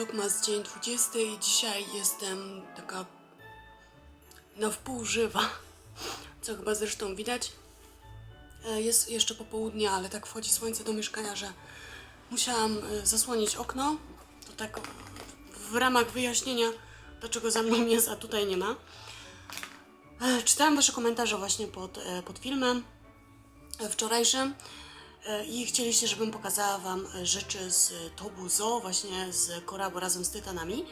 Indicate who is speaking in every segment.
Speaker 1: Vlogmas dzień 20 i dzisiaj jestem taka na wpół żywa, co chyba zresztą widać. E, Jest jeszcze popołudnie, ale tak wchodzi słońce do mieszkania, że musiałam e, zasłonić okno. To tak w ramach wyjaśnienia, dlaczego za mną jest, a tutaj nie ma. E, Czytałam Wasze komentarze właśnie pod, pod filmem wczorajszym i chcieliście, żebym pokazała Wam e, rzeczy z Tobu Zoo, właśnie z Korabo razem z Tytanami,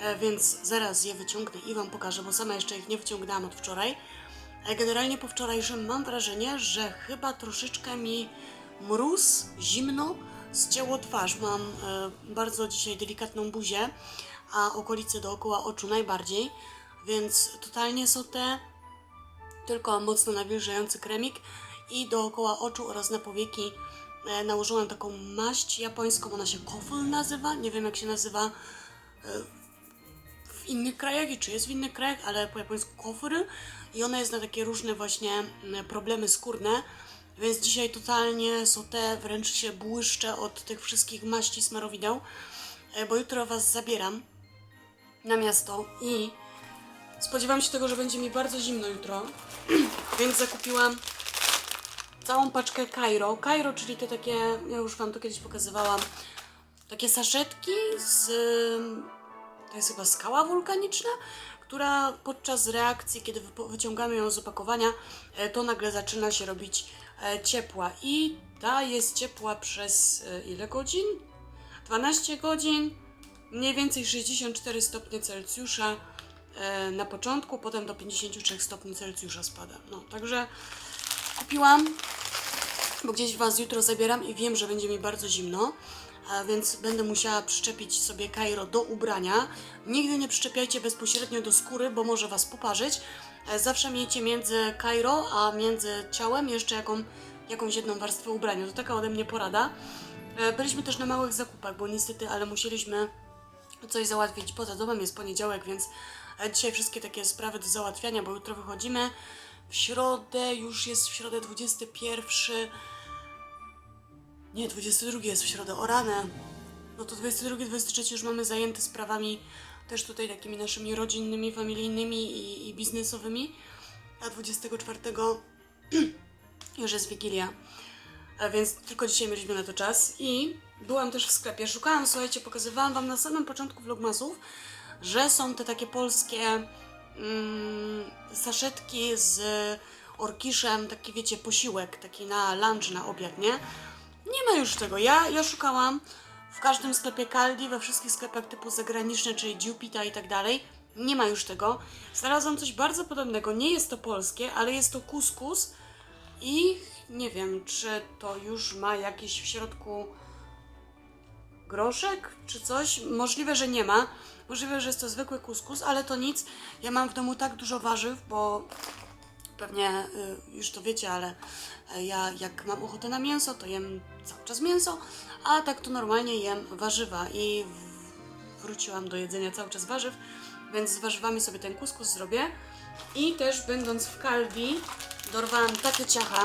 Speaker 1: E, więc zaraz je wyciągnę i Wam pokażę, bo sama jeszcze ich nie wyciągnęłam od wczoraj. E, Generalnie po wczorajszym mam wrażenie, że chyba troszeczkę mi mróz, zimno zcięło twarz. Mam e, bardzo dzisiaj delikatną buzię, a okolice dookoła oczu najbardziej, więc totalnie są te tylko mocno nawilżający kremik i dookoła oczu oraz na powieki e, nałożyłam taką maść japońską, ona się koful nazywa, nie wiem jak się nazywa e, w innych krajach i czy jest w innych krajach, ale po japońsku kofur i ona jest na takie różne właśnie problemy skórne, więc dzisiaj totalnie są te, wręcz się błyszczę od tych wszystkich maści smarowideł, e, bo jutro Was zabieram na miasto i spodziewam się tego, że będzie mi bardzo zimno jutro, więc zakupiłam całą paczkę Cairo. Cairo, czyli te takie, ja już Wam to kiedyś pokazywałam, takie saszetki z, to jest chyba skała wulkaniczna, która podczas reakcji, kiedy wyciągamy ją z opakowania, e, to nagle zaczyna się robić e, ciepła. I ta jest ciepła przez e, ile godzin? 12 godzin, mniej więcej 64 stopnie Celsjusza na początku, potem do 53 stopni Celsjusza spada. No, także kupiłam, bo gdzieś Was jutro zabieram i wiem, że będzie mi bardzo zimno, więc będę musiała przyczepić sobie Kairo do ubrania. Nigdy nie przyczepiajcie bezpośrednio do skóry, bo może Was poparzyć. E, Zawsze miejcie między Kairo, a między ciałem jeszcze jaką, jakąś jedną warstwę ubrania. To taka ode mnie porada. E, Byliśmy też na małych zakupach, bo niestety, ale musieliśmy coś załatwić poza domem. Jest poniedziałek, więc e, dzisiaj wszystkie takie sprawy do załatwiania, bo jutro wychodzimy. W środę, już jest w środę 21. Nie, 22 jest w środę, o ranę. No to 22, 23 już mamy zajęte sprawami też tutaj takimi naszymi rodzinnymi, familijnymi i, i biznesowymi. A 24 już jest Wigilia. A więc tylko dzisiaj mieliśmy na to czas i byłam też w sklepie. Szukałam, słuchajcie, pokazywałam Wam na samym początku vlogmasów, że są te takie polskie mm, saszetki z orkiszem, taki wiecie, posiłek, taki na lunch, na obiad, nie? Nie ma już tego. Ja, ja szukałam w każdym sklepie Caldi, we wszystkich sklepach typu zagraniczne, czyli Jupita i tak dalej. Nie ma już tego. Znalazłam coś bardzo podobnego. Nie jest to polskie, ale jest to kuskus i nie wiem, czy to już ma jakiś w środku groszek czy coś. Możliwe, że nie ma. Możliwe, że jest to zwykły kuskus, ale to nic. Ja mam w domu tak dużo warzyw, bo pewnie y, już to wiecie, ale y, ja jak mam ochotę na mięso, to jem cały czas mięso, a tak to normalnie jem warzywa i wróciłam do jedzenia cały czas warzyw, więc z warzywami sobie ten kuskus zrobię. I też będąc w Calvi dorwałam takie ciacha.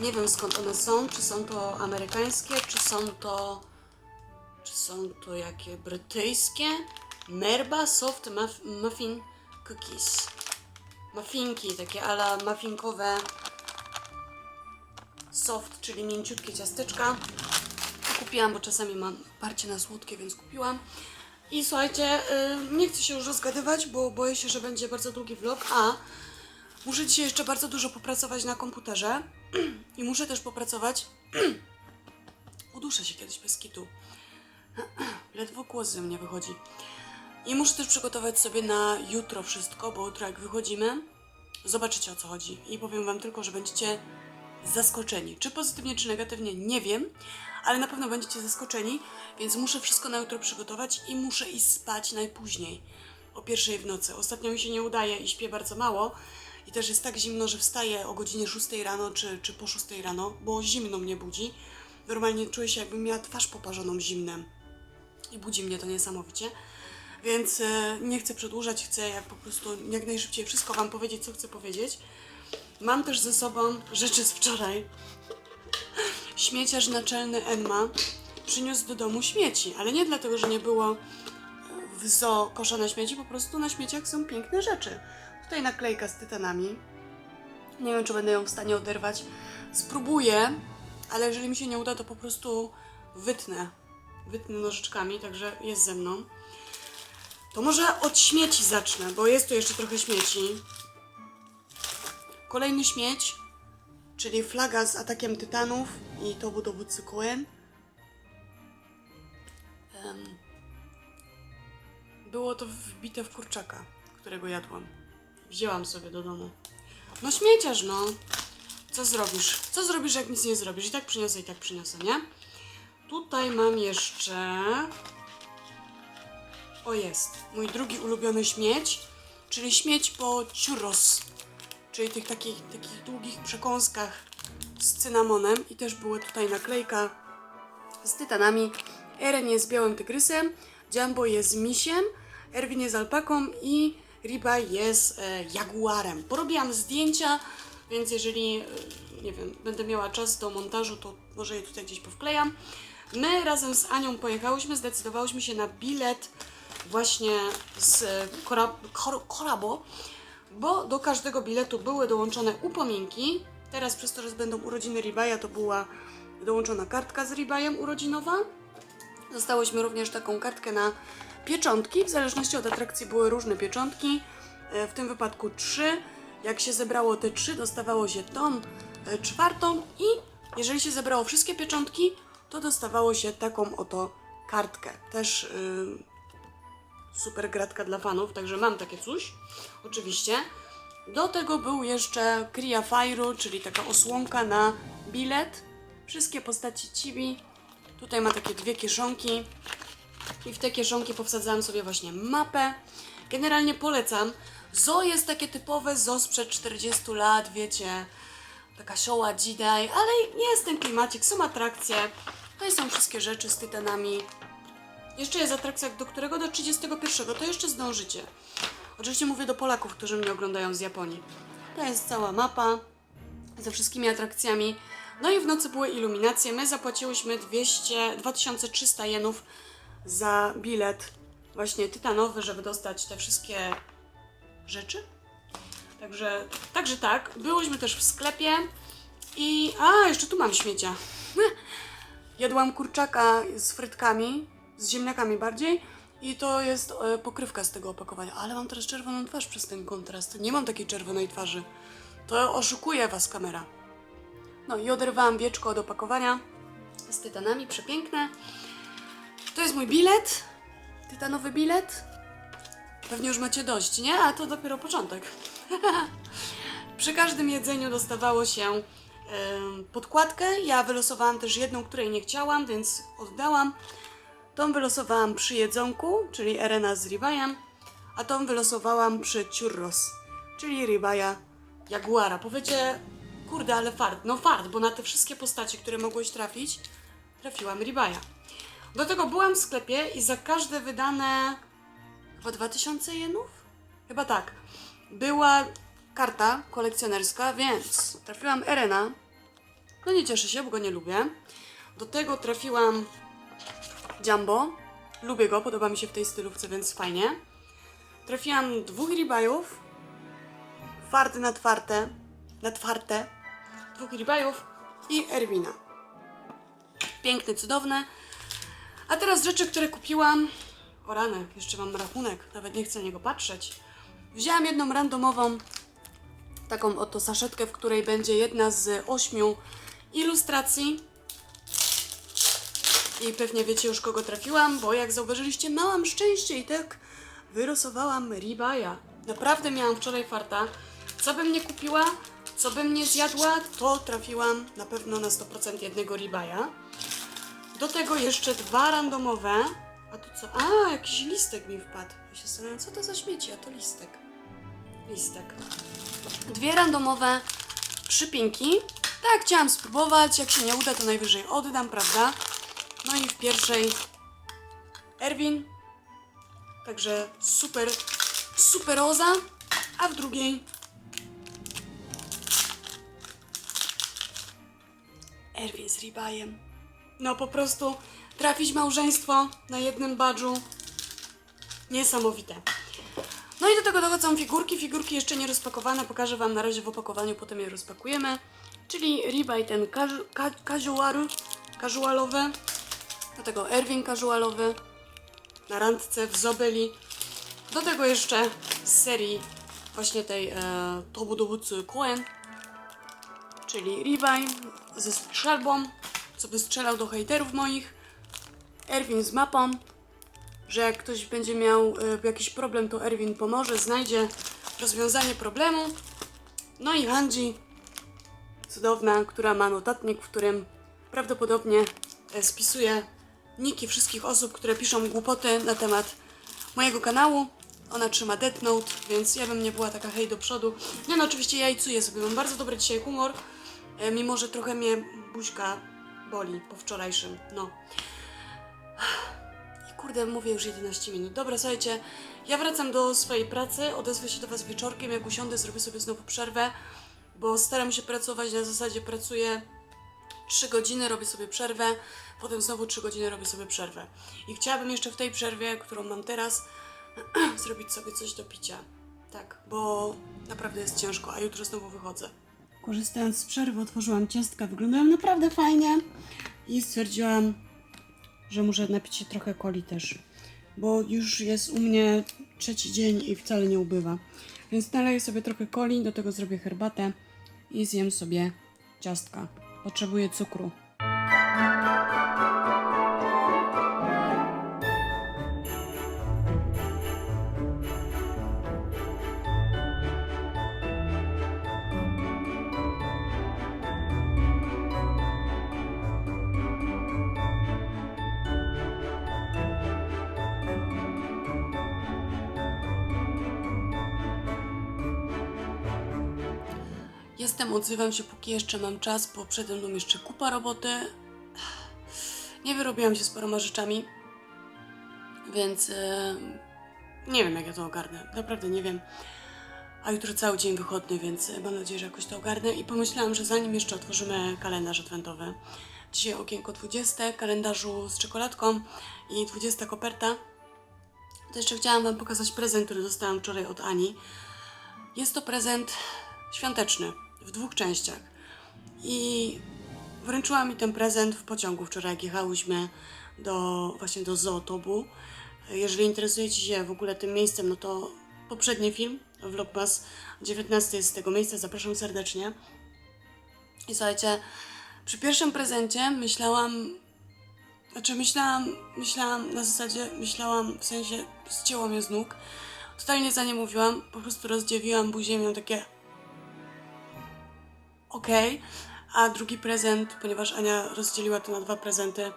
Speaker 1: Nie wiem skąd one są, czy są to amerykańskie, czy są to są to jakie brytyjskie? Merba Soft muff, Muffin Cookies. Muffinki, takie ala muffinkowe soft, czyli mięciutkie ciasteczka. Kupiłam, bo czasami mam parcie na słodkie, więc kupiłam. I słuchajcie, y, nie chcę się już rozgadywać, bo boję się, że będzie bardzo długi vlog, a muszę dzisiaj jeszcze bardzo dużo popracować na komputerze i muszę też popracować. Uduszę się kiedyś bez kitu. Ledwo głos ze mnie wychodzi. I muszę też przygotować sobie na jutro wszystko, bo jutro jak wychodzimy, zobaczycie o co chodzi. I powiem Wam tylko, że będziecie zaskoczeni. Czy pozytywnie, czy negatywnie, nie wiem, ale na pewno będziecie zaskoczeni, więc muszę wszystko na jutro przygotować i muszę iść spać najpóźniej, o pierwszej w nocy. Ostatnio mi się nie udaje i śpię bardzo mało. I też jest tak zimno, że wstaję o godzinie 6 rano, czy, czy po 6 rano, bo zimno mnie budzi. Normalnie czuję się, jakbym miała twarz poparzoną zimnem i budzi mnie to niesamowicie. Więc e, nie chcę przedłużać, chcę jak po prostu jak najszybciej wszystko Wam powiedzieć, co chcę powiedzieć. Mam też ze sobą rzeczy z wczoraj. Śmieciarz naczelny Emma przyniósł do domu śmieci, ale nie dlatego, że nie było w zoo kosza na śmieci, po prostu na śmieciach są piękne rzeczy. Tutaj naklejka z tytanami. Nie wiem, czy będę ją w stanie oderwać. Spróbuję, ale jeżeli mi się nie uda, to po prostu wytnę. Wytnę nożyczkami, także jest ze mną. To może od śmieci zacznę, bo jest tu jeszcze trochę śmieci. Kolejny śmieć, czyli flaga z atakiem tytanów i to był dowód cykłem. Em, było to wbite w kurczaka, którego jadłam. Wzięłam sobie do domu. No śmieciarz, no. Co zrobisz? Co zrobisz, jak nic nie zrobisz? I tak przyniosę, i tak przyniosę, nie? Tutaj mam jeszcze... O jest, mój drugi ulubiony śmieć, czyli śmieć po churros, czyli tych takich, takich długich przekąskach z cynamonem i też była tutaj naklejka z tytanami. Eren jest białym tygrysem, Jumbo jest misiem, Erwin jest alpaką i Riba jest e, jaguarem. Porobiłam zdjęcia, więc jeżeli, e, nie wiem, będę miała czas do montażu, to może je tutaj gdzieś powklejam. My razem z Anią pojechałyśmy, zdecydowałyśmy się na bilet właśnie z Kor- Korabo, bo do każdego biletu były dołączone upominki. Teraz przez to, że będą urodziny Ribaja, to była dołączona kartka z Ribajem urodzinowa. Dostałyśmy również taką kartkę na pieczątki. W zależności od atrakcji były różne pieczątki. E, W tym wypadku trzy. Jak się zebrało te trzy, dostawało się tą e, czwartą i jeżeli się zebrało wszystkie pieczątki, to dostawało się taką oto kartkę. Też y, super gratka dla fanów, także mam takie coś, oczywiście. Do tego był jeszcze Kria Fairu, czyli taka osłonka na bilet. Wszystkie postaci Chibi. Tutaj ma takie dwie kieszonki. I w te kieszonki powsadzałam sobie właśnie mapę. Generalnie polecam. Zo jest takie typowe zo sprzed 40 lat, wiecie. Taka sioła Jidai, ale nie jest ten klimacik, są atrakcje. Tutaj są wszystkie rzeczy z tytanami. Jeszcze jest atrakcja, do którego do 31, to jeszcze zdążycie. Oczywiście mówię do Polaków, którzy mnie oglądają z Japonii. To jest cała mapa ze wszystkimi atrakcjami. No i w nocy były iluminacje. My zapłaciłyśmy 200, 2300 jenów za bilet właśnie tytanowy, żeby dostać te wszystkie rzeczy. Także, także tak, byłyśmy też w sklepie i... A, jeszcze tu mam śmiecia. Jadłam kurczaka z frytkami, z ziemniakami bardziej i to jest e, pokrywka z tego opakowania. Ale mam teraz czerwoną twarz przez ten kontrast. Nie mam takiej czerwonej twarzy. To oszukuje was kamera. No i oderwałam wieczko od opakowania z tytanami, przepiękne. To jest mój bilet, tytanowy bilet. Pewnie już macie dość, nie? A to dopiero początek. Przy każdym jedzeniu dostawało się podkładkę. Ja wylosowałam też jedną, której nie chciałam, więc oddałam. Tą wylosowałam przy jedzonku, czyli Erena z Ribajem, a tą wylosowałam przy Churros, czyli Ribaja Jaguara. Powiecie, kurde, ale fart. No fart, bo na te wszystkie postacie, które mogłeś trafić, trafiłam Ribaja. Do tego byłam w sklepie i za każde wydane chyba 2000 jenów? Chyba tak. Była karta kolekcjonerska, więc trafiłam Erena. No nie cieszę się, bo go nie lubię. Do tego trafiłam Jumbo. Lubię go, podoba mi się w tej stylówce, więc fajnie. Trafiłam dwóch ribajów. Farty na twarte. Na twarte. Dwóch ribajów i Erwina. Piękne, cudowne. A teraz rzeczy, które kupiłam. O rany, jeszcze mam rachunek, nawet nie chcę na niego patrzeć. Wzięłam jedną randomową, taką oto saszetkę, w której będzie jedna z ośmiu ilustracji. I pewnie wiecie już kogo trafiłam, bo jak zauważyliście, małam szczęście i tak wyrosowałam Ribaja. Naprawdę miałam wczoraj farta. Co bym nie kupiła, co bym nie zjadła, to trafiłam na pewno na 100% jednego Ribaja. Do tego jeszcze dwa randomowe. A to co? A, jakiś listek mi wpadł. Ja się zastanawiam, co to za śmieci, a to listek. Listek. Dwie randomowe przypinki. Tak, chciałam spróbować. Jak się nie uda, to najwyżej oddam, prawda? No i w pierwszej Erwin. Także super, superoza. A w drugiej Erwin z Ribajem. No po prostu trafić małżeństwo na jednym badżu. Niesamowite. No i do tego dochodzą figurki. Figurki jeszcze nie rozpakowane. Pokażę Wam na razie w opakowaniu, potem je rozpakujemy. Czyli Ribai ten casual, casual, casualowy. Do tego Erwin casualowy. Na randce w Zobeli. Do tego jeszcze z serii właśnie tej e, Tobu Dowódcy Koen. Czyli Ribai ze strzelbą, co by strzelał do hejterów moich. Erwin z mapą, że jak ktoś będzie miał e, jakiś problem, to Erwin pomoże, znajdzie rozwiązanie problemu. No i Hanji, cudowna, która ma notatnik, w którym prawdopodobnie e, spisuje niki wszystkich osób, które piszą głupoty na temat mojego kanału. Ona trzyma Death Note, więc ja bym nie była taka hej do przodu. Nie no, oczywiście jajcuję sobie, mam bardzo dobry dzisiaj humor, e, mimo że trochę mnie buźka boli po wczorajszym, no. Kurde, mówię już 11 minut. Dobra, słuchajcie, ja wracam do swojej pracy, odezwę się do Was wieczorkiem, jak usiądę, zrobię sobie znowu przerwę, bo staram się pracować na zasadzie pracuję 3 godziny, robię sobie przerwę, potem znowu 3 godziny robię sobie przerwę. I chciałabym jeszcze w tej przerwie, którą mam teraz, zrobić sobie coś do picia. Tak, bo naprawdę jest ciężko, a jutro znowu wychodzę. Korzystając z przerwy, otworzyłam ciastka, wyglądają naprawdę fajnie i stwierdziłam, że muszę napić się trochę coli też, bo już jest u mnie trzeci dzień i wcale nie ubywa. Więc naleję sobie trochę coli, do tego zrobię herbatę i zjem sobie ciastka. Potrzebuję cukru. Odzywam się póki jeszcze mam czas, bo przede mną jeszcze kupa roboty. Nie wyrobiłam się z paroma rzeczami, więc e, nie wiem jak ja to ogarnę. Naprawdę nie wiem. A jutro cały dzień wychodny, więc mam nadzieję, że jakoś to ogarnę. I pomyślałam, że zanim jeszcze otworzymy kalendarz adwentowy, dzisiaj okienko 20, kalendarzu z czekoladką i 20 koperta, to jeszcze chciałam Wam pokazać prezent, który dostałam wczoraj od Ani. Jest to prezent świąteczny w dwóch częściach. I wręczyła mi ten prezent w pociągu wczoraj, jak jechałyśmy do, właśnie do Zootobu. Jeżeli interesujecie się w ogóle tym miejscem, no to poprzedni film, Vlogmas 19 jest z tego miejsca, zapraszam serdecznie. I słuchajcie, przy pierwszym prezencie myślałam, znaczy myślałam, myślałam na zasadzie, myślałam w sensie zcięło mnie z nóg. Totalnie za nie mówiłam, po prostu rozdziewiłam buzię i miałam takie okej. A drugi prezent, ponieważ Ania rozdzieliła to na dwa prezenty,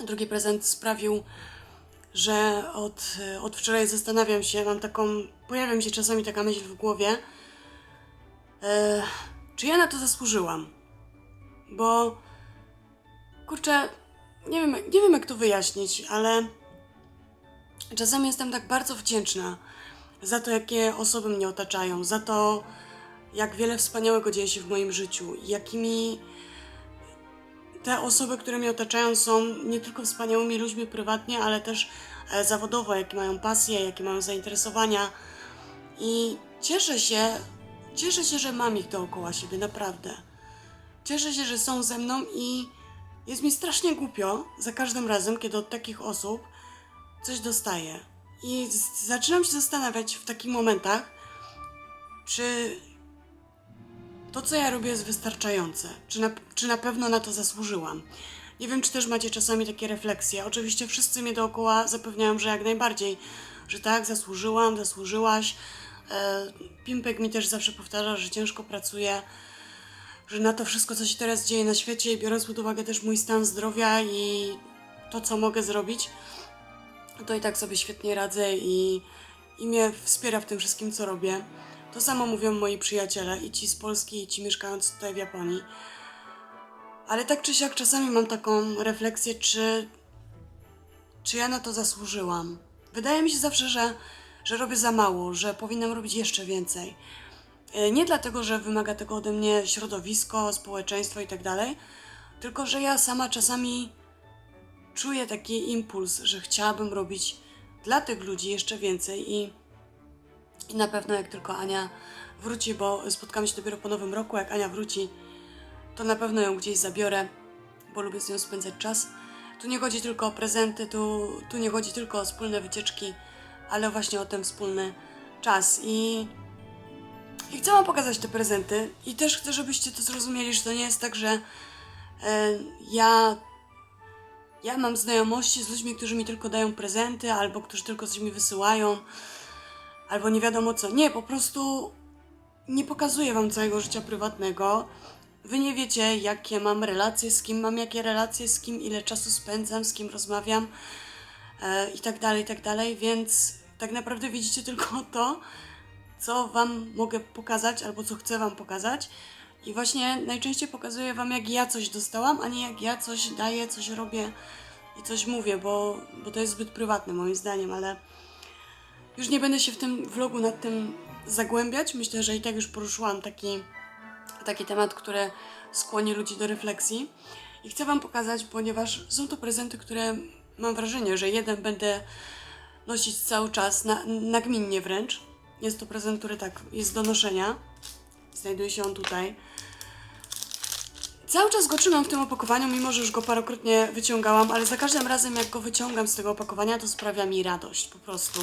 Speaker 1: drugi prezent sprawił, że od, od wczoraj zastanawiam się, mam taką, pojawia mi się czasami taka myśl w głowie, e, czy ja na to zasłużyłam? Bo, kurczę, nie wiem, nie wiem jak to wyjaśnić, ale czasami jestem tak bardzo wdzięczna za to, jakie osoby mnie otaczają, za to, jak wiele wspaniałego dzieje się w moim życiu, jakimi te osoby, które mnie otaczają, są nie tylko wspaniałymi ludźmi prywatnie, ale też e, zawodowo, jakie mają pasje, jakie mają zainteresowania. I cieszę się, cieszę się, że mam ich dookoła siebie, naprawdę. Cieszę się, że są ze mną i jest mi strasznie głupio za każdym razem, kiedy od takich osób coś dostaję. I zaczynam się zastanawiać w takich momentach, czy to, co ja robię, jest wystarczające. Czy na, czy na pewno na to zasłużyłam? Nie wiem, czy też macie czasami takie refleksje. Oczywiście wszyscy mnie dookoła zapewniają, że jak najbardziej, że tak, zasłużyłam, zasłużyłaś. E, Pimpek mi też zawsze powtarza, że ciężko pracuję, że na to wszystko, co się teraz dzieje na świecie, biorąc pod uwagę też mój stan zdrowia i to, co mogę zrobić, to i tak sobie świetnie radzę i, i mnie wspiera w tym wszystkim, co robię. To samo mówią moi przyjaciele, i ci z Polski, i ci mieszkający tutaj w Japonii. Ale tak czy siak czasami mam taką refleksję, czy, czy ja na to zasłużyłam. Wydaje mi się zawsze, że, że robię za mało, że powinnam robić jeszcze więcej. E, Nie dlatego, że wymaga tego ode mnie środowisko, społeczeństwo i tak dalej, tylko że ja sama czasami czuję taki impuls, że chciałabym robić dla tych ludzi jeszcze więcej i, i na pewno jak tylko Ania wróci, bo spotkamy się dopiero po nowym roku, jak Ania wróci, to na pewno ją gdzieś zabiorę, bo lubię z nią spędzać czas. Tu nie chodzi tylko o prezenty, tu, tu nie chodzi tylko o wspólne wycieczki, ale właśnie o ten wspólny czas i i chcę Wam pokazać te prezenty i też chcę, żebyście to zrozumieli, że to nie jest tak, że e, ja, ja mam znajomości z ludźmi, którzy mi tylko dają prezenty, albo którzy tylko coś mi wysyłają, albo nie wiadomo co. Nie, po prostu nie pokazuję Wam całego życia prywatnego. Wy nie wiecie, jakie mam relacje, z kim mam jakie relacje, z kim ile czasu spędzam, z kim rozmawiam e, i tak dalej, i tak dalej, więc tak naprawdę widzicie tylko to, co Wam mogę pokazać albo co chcę Wam pokazać. I właśnie najczęściej pokazuję Wam, jak ja coś dostałam, a nie jak ja coś daję, coś robię i coś mówię, bo, bo to jest zbyt prywatne moim zdaniem, ale już nie będę się w tym vlogu nad tym zagłębiać. Myślę, że i tak już poruszyłam taki, taki temat, który skłoni ludzi do refleksji. I chcę Wam pokazać, ponieważ są to prezenty, które mam wrażenie, że jeden będę nosić cały czas, na, nagminnie wręcz. Jest to prezent, który tak jest do noszenia. Znajduje się on tutaj. Cały czas go trzymam w tym opakowaniu, mimo że już go parokrotnie wyciągałam, ale za każdym razem jak go wyciągam z tego opakowania, to sprawia mi radość po prostu.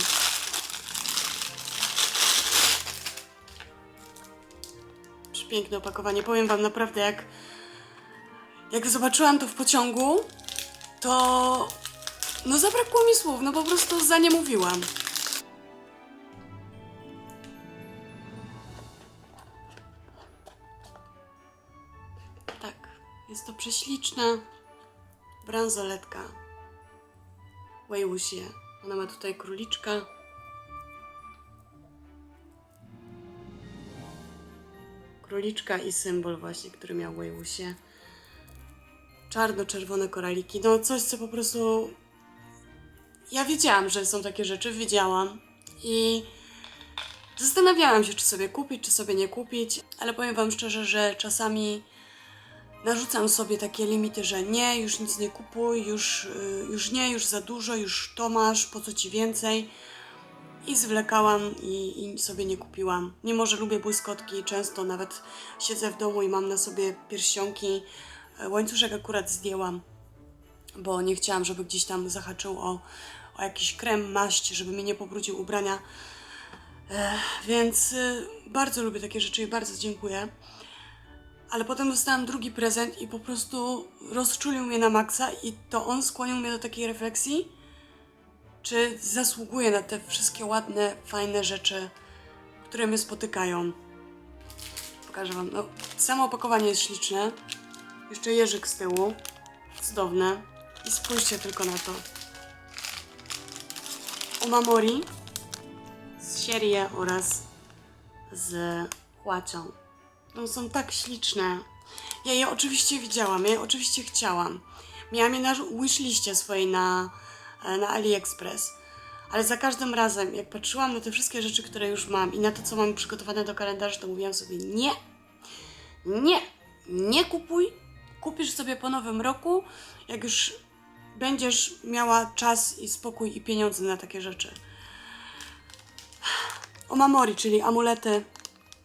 Speaker 1: Przepiękne opakowanie. Powiem Wam naprawdę, jak, jak zobaczyłam to w pociągu, to no zabrakło mi słów, no po prostu za nie mówiłam. Tak, jest to prześliczna bransoletka. Wejłusie. Ona ma tutaj króliczka. Króliczka i symbol właśnie, który miał Wejłusie. Czarno-czerwone koraliki. No coś, co po prostu... Ja wiedziałam, że są takie rzeczy, wiedziałam. I zastanawiałam się, czy sobie kupić, czy sobie nie kupić. Ale powiem wam szczerze, że czasami narzucam sobie takie limity, że nie, już nic nie kupuj, już, y, już nie, już za dużo, już to masz, po co ci więcej. I zwlekałam i, i sobie nie kupiłam. Mimo, że lubię błyskotki, często nawet siedzę w domu i mam na sobie pierścionki. E, Łańcuszek akurat zdjęłam, bo nie chciałam, żeby gdzieś tam zahaczył o, o jakiś krem, maść, żeby mi nie pobrudził ubrania. E, więc y, bardzo lubię takie rzeczy i bardzo dziękuję. Ale potem dostałam drugi prezent i po prostu rozczulił mnie na maksa i to on skłonił mnie do takiej refleksji, czy zasługuję na te wszystkie ładne, fajne rzeczy, które mnie spotykają. Pokażę wam. No, samo opakowanie jest śliczne. Jeszcze jeżyk z tyłu. Cudowne. I spójrzcie tylko na to. Omamori z Sierie oraz z Huacią. No są tak śliczne. Ja je oczywiście widziałam, ja je oczywiście chciałam. Miałam je na wishliście swojej na, na AliExpress. Ale za każdym razem, jak patrzyłam na te wszystkie rzeczy, które już mam i na to, co mam przygotowane do kalendarza, to mówiłam sobie nie, nie, nie kupuj. Kupisz sobie po nowym roku, jak już będziesz miała czas i spokój i pieniądze na takie rzeczy. Omamori, czyli amulety.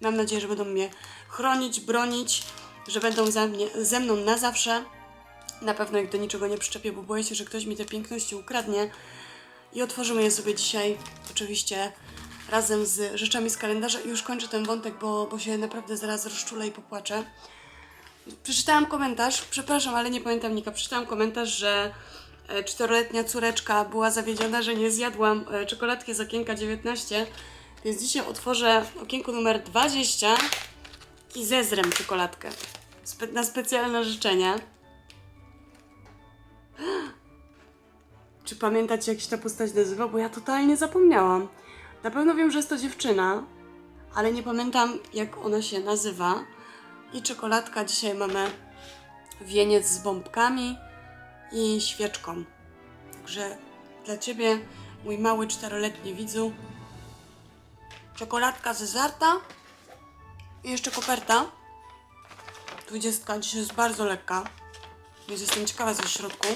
Speaker 1: Mam nadzieję, że będą mnie chronić, bronić, że będą za mnie, ze mną na zawsze. Na pewno ich do niczego nie przyczepię, bo boję się, że ktoś mi te piękności ukradnie. I otworzymy je sobie dzisiaj, oczywiście razem z rzeczami z kalendarza. I już kończę ten wątek, bo, bo się naprawdę zaraz rozczulę i popłaczę. Przeczytałam komentarz, przepraszam, ale nie pamiętam Nika, przeczytałam komentarz, że e, czteroletnia córeczka była zawiedziona, że nie zjadłam e, czekoladki z okienka 19, więc dzisiaj otworzę okienko numer 20 i zezrem czekoladkę na specjalne życzenie. Czy pamiętacie, jak się ta postać nazywa? Bo ja totalnie zapomniałam. Na pewno wiem, że jest to dziewczyna, ale nie pamiętam, jak ona się nazywa. I czekoladka. Dzisiaj mamy wieniec z bombkami i świeczką. Także dla Ciebie, mój mały czteroletni widzu, czekoladka ze zarta i jeszcze koperta. Dwudziestka dzisiaj jest bardzo lekka, więc jestem ciekawa w środku.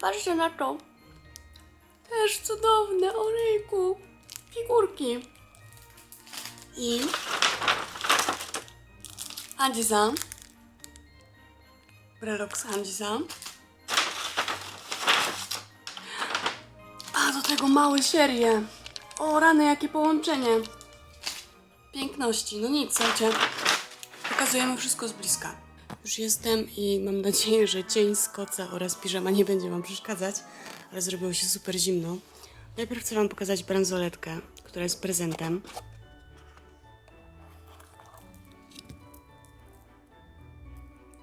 Speaker 1: Patrzcie na to. Też cudowne, orejku. Figurki. I... Handzisa. Brelok z Handzisa. A do tego małe serie. O rany, jakie połączenie. Piękności. No nic, słuchajcie. Pokazujemy wszystko z bliska. Już jestem i mam nadzieję, że cień z koca oraz piżama nie będzie Wam przeszkadzać, ale zrobiło się super zimno. Najpierw chcę Wam pokazać bransoletkę, która jest prezentem.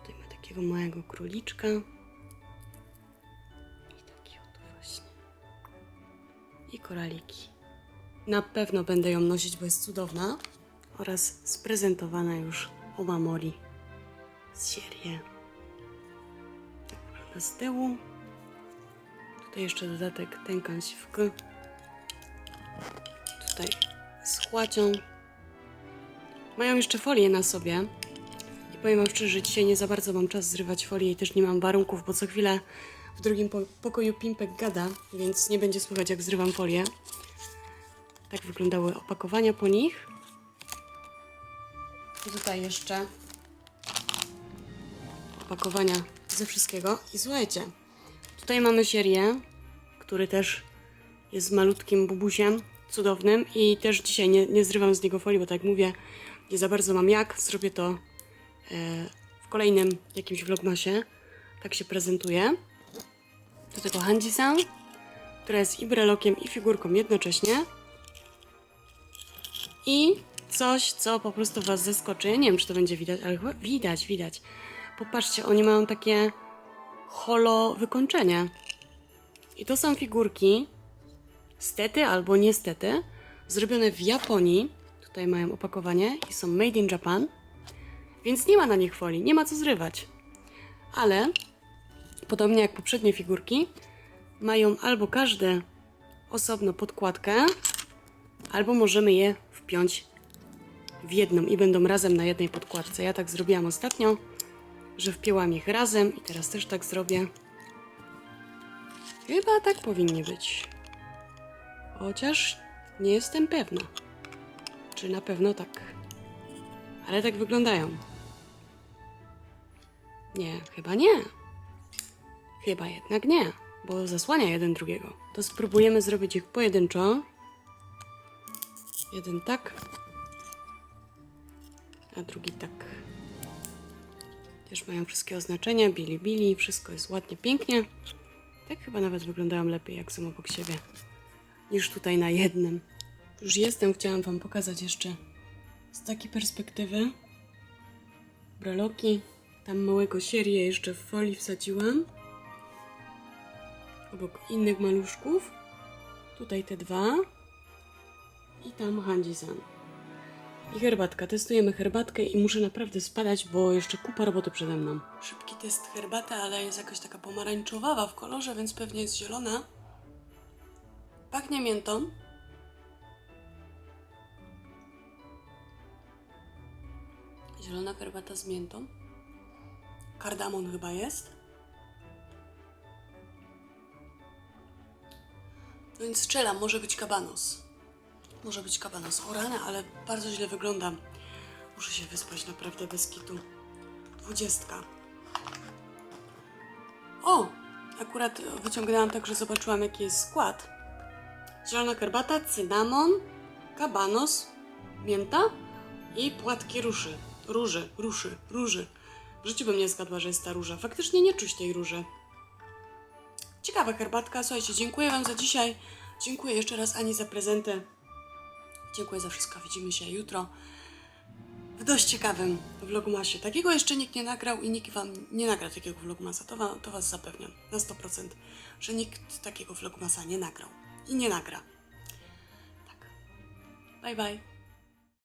Speaker 1: Tutaj ma takiego małego króliczka. I taki oto właśnie. I koraliki. Na pewno będę ją nosić, bo jest cudowna. Oraz sprezentowana już u Siebie. Tak wygląda z tyłu. Tutaj jeszcze dodatek tękań w Tutaj z chłacią. Mają jeszcze folię na sobie. I powiem wam szczerze, że dzisiaj nie za bardzo mam czas zrywać folię i też nie mam warunków, bo co chwilę w drugim po pokoju Pimpek gada, więc nie będzie słychać jak zrywam folię. Tak wyglądały opakowania po nich. I tutaj jeszcze opakowania ze wszystkiego. I słuchajcie, tutaj mamy serię, który też jest malutkim bubusiem, cudownym i też dzisiaj nie, nie zrywam z niego folii, bo tak jak mówię, nie za bardzo mam jak. Zrobię to e, w kolejnym jakimś vlogmasie. Tak się prezentuje. Do tego Hanji-san, która jest i brelokiem, i figurką jednocześnie. I coś, co po prostu Was zaskoczy. Nie wiem, czy to będzie widać, ale widać, widać. Popatrzcie, oni mają takie holo wykończenie. I to są figurki, stety albo niestety, zrobione w Japonii. Tutaj mają opakowanie i są made in Japan. Więc nie ma na nich folii, nie ma co zrywać. Ale, podobnie jak poprzednie figurki, mają albo każde osobno podkładkę, albo możemy je wpiąć w jedną i będą razem na jednej podkładce. Ja tak zrobiłam ostatnio, że wpięłam ich razem i teraz też tak zrobię. Chyba tak powinni być. Chociaż nie jestem pewna, czy na pewno tak. Ale tak wyglądają. Nie, chyba nie. Chyba jednak nie, bo zasłania jeden drugiego. To spróbujemy zrobić ich pojedynczo. Jeden tak, a drugi tak. Też mają wszystkie oznaczenia, bili bili, wszystko jest ładnie, pięknie. Tak chyba nawet wyglądają lepiej, jak są obok siebie, niż tutaj na jednym. Już jestem, chciałam Wam pokazać jeszcze z takiej perspektywy. Breloki, tam małego serię jeszcze w folii wsadziłam. Obok innych maluszków. Tutaj te dwa. I tam Hanji-san. I herbatka. Testujemy herbatkę i muszę naprawdę spadać, bo jeszcze kupa roboty przede mną. Szybki test herbaty, ale jest jakaś taka pomarańczowawa w kolorze, więc pewnie jest zielona. Pachnie miętą. Zielona herbata z miętą. Kardamon chyba jest. No więc strzelam, może być kabanos. Może być kabanos. O ale bardzo źle wyglądam. Muszę się wyspać naprawdę bez kitu. Dwudziestka. O! Akurat wyciągnęłam tak, że zobaczyłam jaki jest skład. Zielona herbata, cynamon, kabanos, mięta i płatki róży. Róży, róży, róży. W życiu bym nie zgadła, że jest ta róża. Faktycznie nie czuć tej róży. Ciekawa herbatka. Słuchajcie, dziękuję Wam za dzisiaj. Dziękuję jeszcze raz Ani za prezenty. Dziękuję za wszystko. Widzimy się jutro w dość ciekawym vlogmasie. Takiego jeszcze nikt nie nagrał i nikt Wam nie nagra takiego vlogmasa. To, wa- to Was zapewniam na 100%, że nikt takiego vlogmasa nie nagrał i nie nagra. Tak. Bye bye.